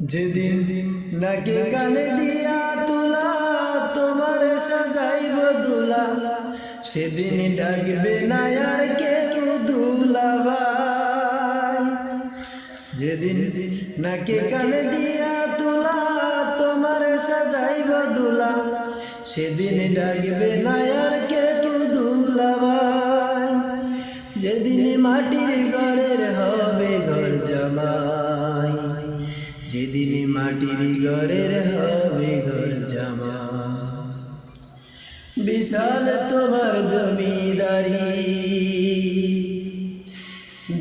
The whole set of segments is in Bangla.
যেদিন দিন নাকি কানে দিয়া তোলা, তোমার সাজাইব দুলা। সেদিন ডাকবে না আর কেউ যেদিন নাকি কানে দিয়া তোলা, তোমার সাজাইব দুলা। সেদিন ডাকবে না আর কেউ যেদিন মাটির ঘরের হবে ঘর জামা। বিশাল তোমার জমিদারি।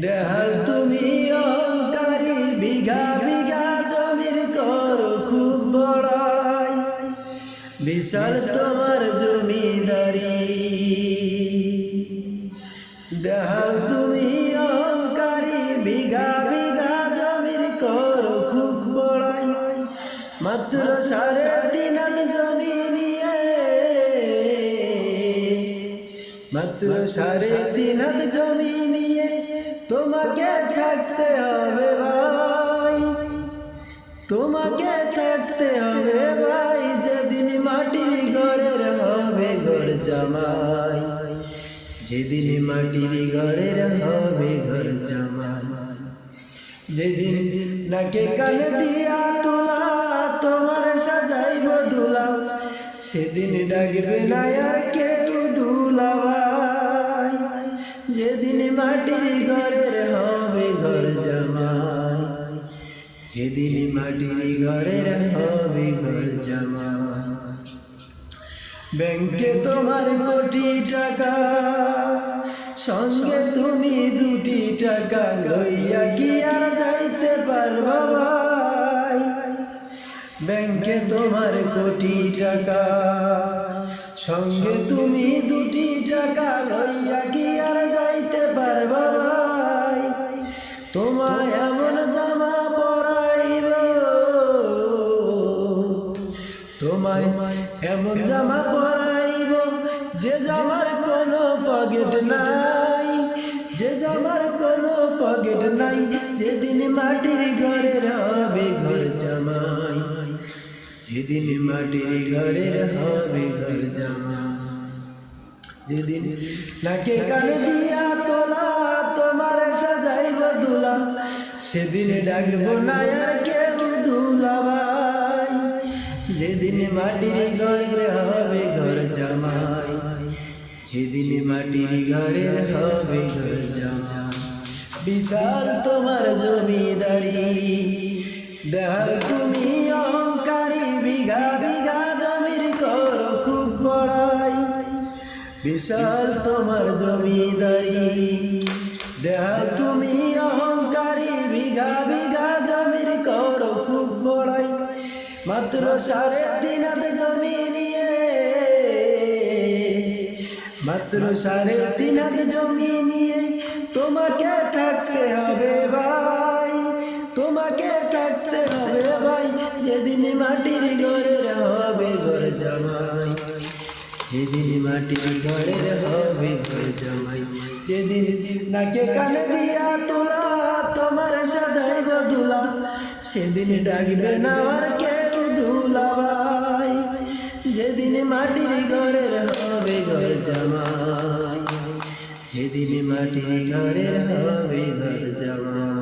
দেহাল তুমি অহংকারী, বিঘা বিঘা জমির কর খুব বড়াই। বিশাল তোমার জমিদারি। দেহাল তুমি মাত্র সাড়ে তিন জমি নিয়ে মাত্র সাড়ে তিন জমি নিয়ে তোমাকে থাকতে হবে ভাই। তোমাকে থাকতে হবে ভাই, যেদিন মাটির ঘরের হবে ঘর জামাই। যেদিন মাটির ঘরের হবে ঘর জামাই। যেদিন নাকে কান দিয়া তোলা সেদিন ডাকবে না আর কেউ দুলাবাই যেদিন মাটির ঘরের হবে ঘর জামাই। যেদিন মাটির ঘরের হবে ঘর জামাই। ব্যাংকে তোমার কোটি টাকা, সঙ্গে তুমি দুটি টাকা। লইয়া কি আর যাইতে পারবা ব্যাংকে তোমার কোটি টাকা। সঙ্গে তুমি দুটি টাকা লইয়া কি আর যাইতে পারবা ভাই? তোমায় এমন জামা পরাইব। তোমায় এমন জামা পরাইব যে জামার কোনো পকেট নাই। যে জামার কোনো পকেট নাই, যেদিন মাটির ঘরের হবে ঘর জামাই যেদিন মাটির ঘরের হবে ঘর জামাই যেদিন নাকে কানে দিয়া তোলা, তোমার সাজাইব দুলা সেদিন ডাকবো না আর কেউ দুলাবাই। যেদিন মাটির ঘরের হবে ঘর জামাই যেদিন মাটির ঘরের হবে ঘর জামাই বিশাল তোমার জমিদারি, দেহাল তুমি বিশাল তোমার জমিদারি। দেহা তুমি অহংকারী, বিঘা বিঘা জমির কর খুব বড়াই। মাত্র সাড়ে তিন জমি নিয়ে। মাত্র সাড়ে তিন জমি নিয়ে তোমাকে থাকতে হবে ভাই। তোমাকে থাকতে হবে ভাই। যেদিন মাটির ঘরের হবে ঘর জামাই যেদিন মাটির ঘরের হবে জামাই। যেদিন নাকে কানে দিয়া তোলা, তোমার সাদাইব দুলা সেদিন ডাকবে না আর কেউ দুলা ভাই যেদিন মাটির ঘরের হবে ঘর জামাই। যেদিন মাটির ঘরের হবে ঘর জামাই।